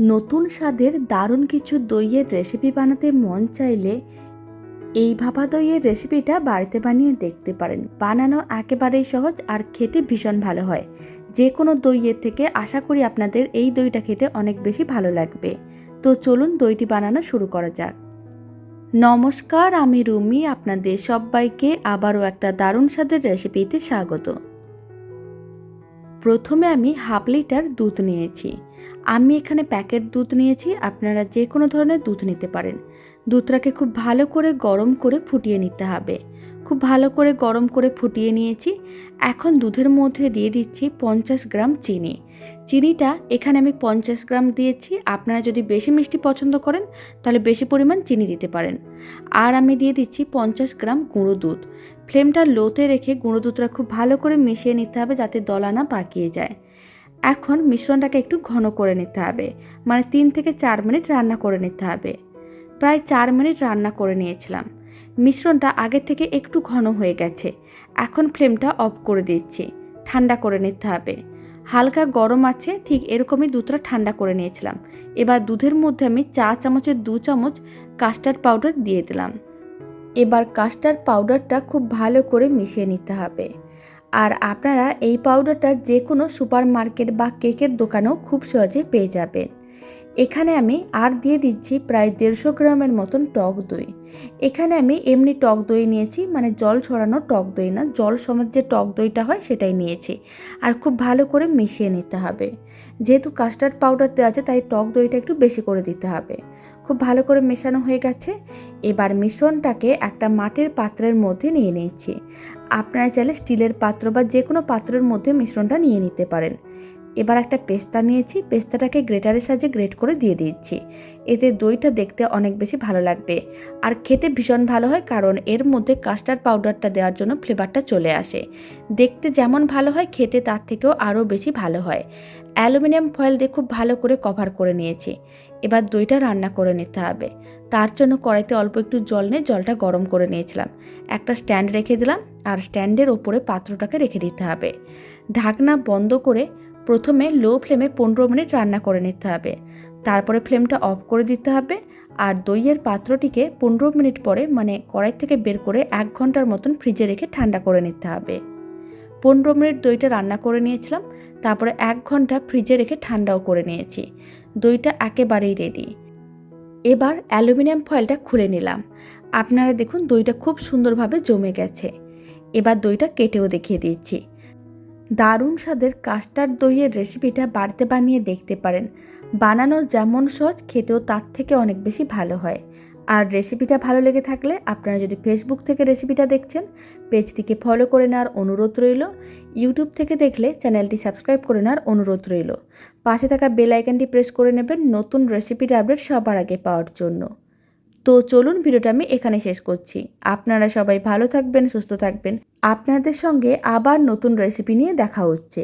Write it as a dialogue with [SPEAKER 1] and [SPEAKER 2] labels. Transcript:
[SPEAKER 1] নতুন স্বাদের দারুণ কিছু দইয়ের রেসিপি বানাতে মন চাইলে এই ভাপা দইয়ের রেসিপিটা বাড়িতে বানিয়ে দেখতে পারেন। বানানো একেবারেই সহজ আর খেতে ভীষণ ভালো হয়। যে কোনো দইয়ের থেকে আশা করি আপনাদের এই দইটা খেতে অনেক বেশি ভালো লাগবে। তো চলুন দইটি বানানো শুরু করা যাক। নমস্কার, আমি রুমি, আপনাদের সবাইকে আবারও একটা দারুণ স্বাদের রেসিপিতে স্বাগত। প্রথমে আমি হাফ লিটার দুধ নিয়েছি। আমি এখানে প্যাকেট দুধ নিয়েছি, আপনারা যে কোনো ধরনের দুধ নিতে পারেন। দুধটাকে খুব ভালো করে গরম করে ফুটিয়ে নিতে হবে। খুব ভালো করে গরম করে ফুটিয়ে নিয়েছি। এখন দুধের মধ্যে দিয়ে দিচ্ছি পঞ্চাশ গ্রাম চিনি। চিনিটা এখানে আমি পঞ্চাশ গ্রাম দিয়েছি। আপনারা যদি বেশি মিষ্টি পছন্দ করেন, তাহলে বেশি পরিমাণ চিনি দিতে পারেন। আর আমি দিয়ে দিচ্ছি পঞ্চাশ গ্রাম গুঁড়ো দুধ। ফ্লেমটা লোতে রেখে গুঁড়ো দুধটা খুব ভালো করে মিশিয়ে নিতে হবে যাতে দলা না পাকিয়ে যায়। এখন মিশ্রণটাকে একটু ঘন করে নিতে হবে। মানে তিন থেকে চার মিনিট রান্না করে নিতে হবে। প্রায় চার মিনিট রান্না করে নিয়েছিলাম। মিশ্রণটা আগে থেকে একটু ঘন হয়ে গেছে। এখন ফ্লেমটা অফ করে দিচ্ছি। ঠান্ডা করে নিতে হবে। হালকা গরম আছে, ঠিক এরকমই দুধটা ঠান্ডা করে নিয়েছিলাম। এবার দুধের মধ্যে আমি চা চামচের দু চামচ কাস্টার্ড পাউডার দিয়ে দিলাম। এবার কাস্টার্ড পাউডারটা খুব ভালো করে মিশিয়ে নিতে হবে। আর আপনারা এই পাউডারটা যে কোনো সুপার মার্কেট বা কেকের দোকানেও খুব সহজে পেয়ে যাবেন। এখানে আমি আর দিয়ে দিচ্ছি প্রায় দেড়শো গ্রামের মতন টক দই। এখানে আমি এমনি টক দই নিয়েছি মানে জল ছড়ানো টক দই না, জল সমেত যে টক দইটা হয় সেটাই নিয়েছি। আর খুব ভালো করে মিশিয়ে নিতে হবে। যেহেতু কাস্টার্ড পাউডার দেওয়া আছে, তাই টক দইটা একটু বেশি করে দিতে হবে। খুব ভালো করে মেশানো হয়ে গেছে। এবার মিশ্রণটাকে একটা মাটির পাত্রের মধ্যে নিয়ে নিচ্ছি। আপনারা চাইলে স্টিলের পাত্র বা যে কোনো পাত্রের মধ্যে মিশ্রণটা নিয়ে নিতে পারেন। এবার একটা পেস্তা নিয়েছি, পেস্তাটাকে গ্রেটারের সাহায্যে গ্রেট করে দিয়ে দিচ্ছি। এতে দইটা দেখতে অনেক বেশি ভালো লাগবে। আর খেতে ভীষণ ভালো হয় কারণ এর মধ্যে কাস্টার্ড পাউডারটা দেওয়ার জন্য ফ্লেভারটা চলে আসে। দেখতে যেমন ভালো হয়, খেতে তার থেকেও আরও বেশি ভালো হয়। অ্যালুমিনিয়াম ফয়েল দিয়ে খুব ভালো করে কভার করে নিয়েছি। এবার দইটা রান্না করে নিতে হবে। তার জন্য কড়াইতে অল্প একটু জল নিয়ে জলটা গরম করে নিয়েছিলাম। একটা স্ট্যান্ড রেখে দিলাম আর স্ট্যান্ডের ওপরে পাত্রটাকে রেখে দিতে হবে। ঢাকনা বন্ধ করে প্রথমে লো ফ্লেমে পনেরো মিনিট রান্না করে নিতে হবে। তারপরে ফ্লেমটা অফ করে দিতে হবে আর দইয়ের পাত্রটিকে পনেরো মিনিট পরে মানে কড়াই থেকে বের করে এক ঘণ্টার মতন ফ্রিজে রেখে ঠান্ডা করে নিতে হবে। পনেরো মিনিট দইটা রান্না করে নিয়েছিলাম, তারপরে এক ঘণ্টা ফ্রিজে রেখে ঠান্ডাও করে নিয়েছি। দইটা একেবারেই রেডি এবার অ্যালুমিনিয়াম ফয়েলটা খুলে নিলাম। আপনারা দেখুন দইটা খুব সুন্দরভাবে জমে গেছে। এবার দইটা কেটেও দেখিয়ে দিচ্ছি। দারুণ স্বাদের কাস্টার্ড দইয়ের রেসিপিটা বাড়িতে বানিয়ে দেখতে পারেন। বানানো যেমন সহজ, খেতেও তার থেকে অনেক বেশি ভালো হয়। আর রেসিপিটা ভালো লেগে থাকলে আপনারা যদি ফেসবুক থেকে রেসিপিটা দেখছেন, পেজটিকে ফলো করে নেওয়ার অনুরোধ রইল। ইউটিউব থেকে দেখলে চ্যানেলটি সাবস্ক্রাইব করে নেওয়ার অনুরোধ রইল। পাশে থাকা বেল আইকনটি প্রেস করে নেবেন নতুন রেসিপির আপডেট সবার আগে পাওয়ার জন্য। তো চলুন ভিডিওটা আমি এখানে শেষ করছি। আপনারা সবাই ভালো থাকবেন, সুস্থ থাকবেন। আপনাদের সঙ্গে আবার নতুন রেসিপি নিয়ে দেখা হচ্ছে।